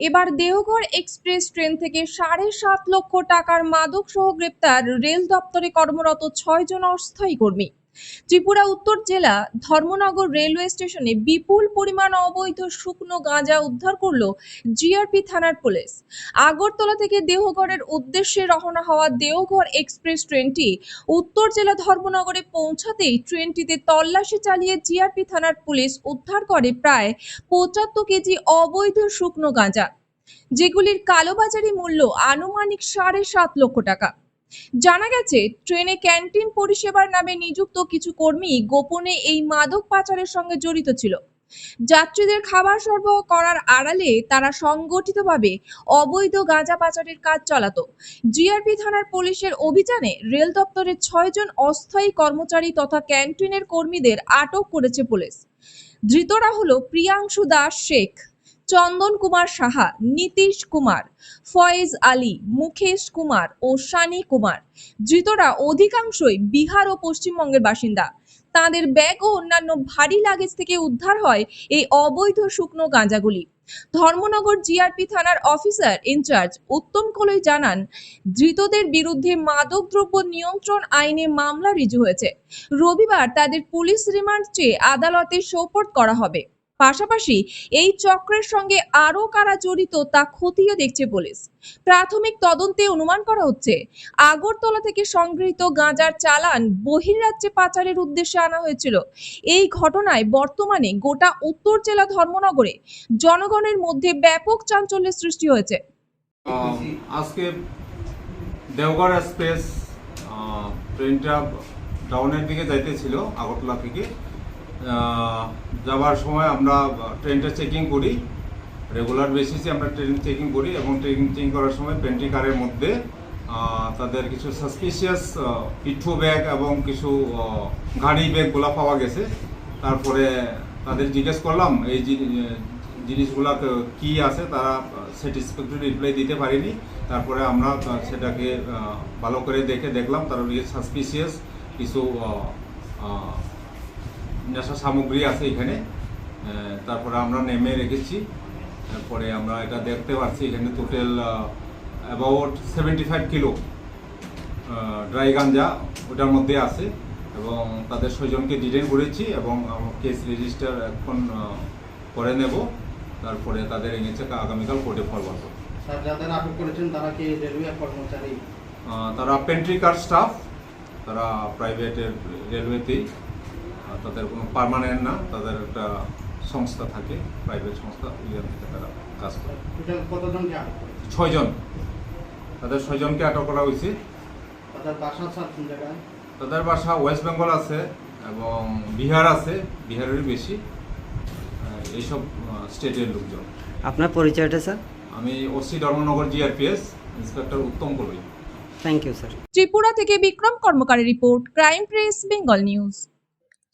এবার Deoghar express train থেকে সাড়ে সাত লক্ষ টাকার মাদক সহ গ্রেপ্তার রেল দপ্তরে কর্মরত ছয় জন অস্থায়ী কর্মী। ত্রিপুরা উত্তর জেলা ধর্মনগর রেলওয়ে স্টেশনে বিপুল পরিমাণ অবৈধ শুকনো গাঁজা উদ্ধার করল জিআরপি থানার পুলিশ। আগরতলা থেকে দেওঘরের উদ্দেশ্যে রওনা হওয়া দেওঘর এক্সপ্রেস ট্রেনটি উত্তর জেলা ধর্মনগরে পৌঁছাতেই ট্রেনটিতে তল্লাশি চালিয়ে জিআরপি থানার পুলিশ উদ্ধার করে প্রায় পঁচাত্তর কেজি অবৈধ শুকনো গাঁজা, যেগুলির কালোবাজারি মূল্য আনুমানিক সাড়ে সাত লক্ষ টাকা। জানা গেছে, ট্রেনে ক্যান্টিন পরিষেবার নামে নিযুক্ত কিছু কর্মী গোপনে এই মাদক পাচারের সঙ্গে জড়িত ছিল। যাত্রীদের খাবার সরবরাহ করার আড়ালে তারা সংগঠিতভাবে অবৈধ গাঁজা পাচারের কাজ চালাতো। জিআরপি থানার পুলিশের অভিযানে রেল দপ্তরের ছয়জন অস্থায়ী কর্মচারী তথা ক্যান্টিনের কর্মীদের আটক করেছে পুলিশ। ধৃতরা হলো প্রিয়াংশু দাস শেখ। চন্দন কুমার সাহা, নীতিশ কুমার, ফয়েজ আলী, মুকেশ কুমার ও শানি কুমার। ধৃতরা অধিকাংশই বিহার ও পশ্চিমবঙ্গের বাসিন্দা। তাদের ব্যাগ ও অন্যান্য ভারী লাগেজ থেকে উদ্ধার হয় এই অবৈধ শুকনো গাঁজাগুলি। ধর্মনগর জিআরপি থানার officer in charge Uttam Kaloi জানান, ধৃতদের বিরুদ্ধে মাদকদ্রব্য নিয়ন্ত্রণ আইনে মামলা রিজু হয়েছে। রবিবার তাদের পুলিশ রিমান্ড চেয়ে আদালতে সোপর্দ করা হবে। পাশাপাশি এই চক্রের সঙ্গে আরও কারা জড়িত তা খতিয়ে দেখছে পুলিশ। প্রাথমিক তদন্তে অনুমান করা হচ্ছে, আগরতলা থেকে সংগৃহীত গাঁজার চালান বহির্রাজ্যে পাচারের উদ্দেশ্যে আনা হয়েছিল। এই ঘটনায় বর্তমানে গোটা উত্তর জেলা ধর্মনগরে জনগণের মধ্যে ব্যাপক চাঞ্চল্যের সৃষ্টি হয়েছে। আজকে দেওঘর এক্সপ্রেস ট্রেনটা টাউনের দিকে যাইতেছিল আগরতলা থেকে। যাওয়ার সময় আমরা ট্রেনটা চেকিং করি। রেগুলার বেসিসে আমরা ট্রেন চেকিং করি এবং ট্রেন চেকিং করার সময় পেন্ট্রি কারের মধ্যে তাদের কিছু সাসপিসিয়াস পিঠু ব্যাগ এবং কিছু গাড়ি ব্যাগগুলো পাওয়া গেছে। তারপরে তাদের জিজ্ঞেস করলাম, এই জিনিসগুলা ক- আছে? তারা স্যাটিসফ্যাক্টরি রিপ্লাই দিতে পারেনি। তারপরে আমরা সেটাকে ভালো করে দেখে দেখলাম। তার সাসপিসিয়াস কিছু নেশা সামগ্রী আছে এখানে। তারপরে আমরা নেমে রেখেছি। তারপরে আমরা এটা দেখতে পাচ্ছি এখানে total about seventy five kilo dry ganja ওটার মধ্যে আছে। এবং তাদের ছয়জনকে ডিটেন করেছি এবং কেস রেজিস্টার এখন করে নেব। তারপরে তাদের এনেছে আগামীকাল কোর্টে ফরওয়ার্ড যাদের আটক করেছেন তারা কি রেলওয়ে কর্মচারী? তারা পেন্ট্রি কার স্টাফ তারা প্রাইভেটের রেলওয়েতেই তাদের কোনো পার্মানেন্ট না তাদের একটা সংস্থা থাকে প্রাইভেট সংস্থা ওইখান থেকে তারা কাজ করে। কতজনকে ছয়জন। তাদের ছয়জনকে আটক করা হয়েছে। তাদের বাসা তাদের ওয়েস্ট বেঙ্গল আছে এবং বিহার আছে বিহারেরই বেশি। এইসব স্টেটের লোকজন। আপনার পরিচয়টা স্যার? আমি OC Dharmanagar GRPS inspector Uttam Kaloi. Thank you sir Tripura থেকে Bikram কর্মকারের report crime press Bengal news.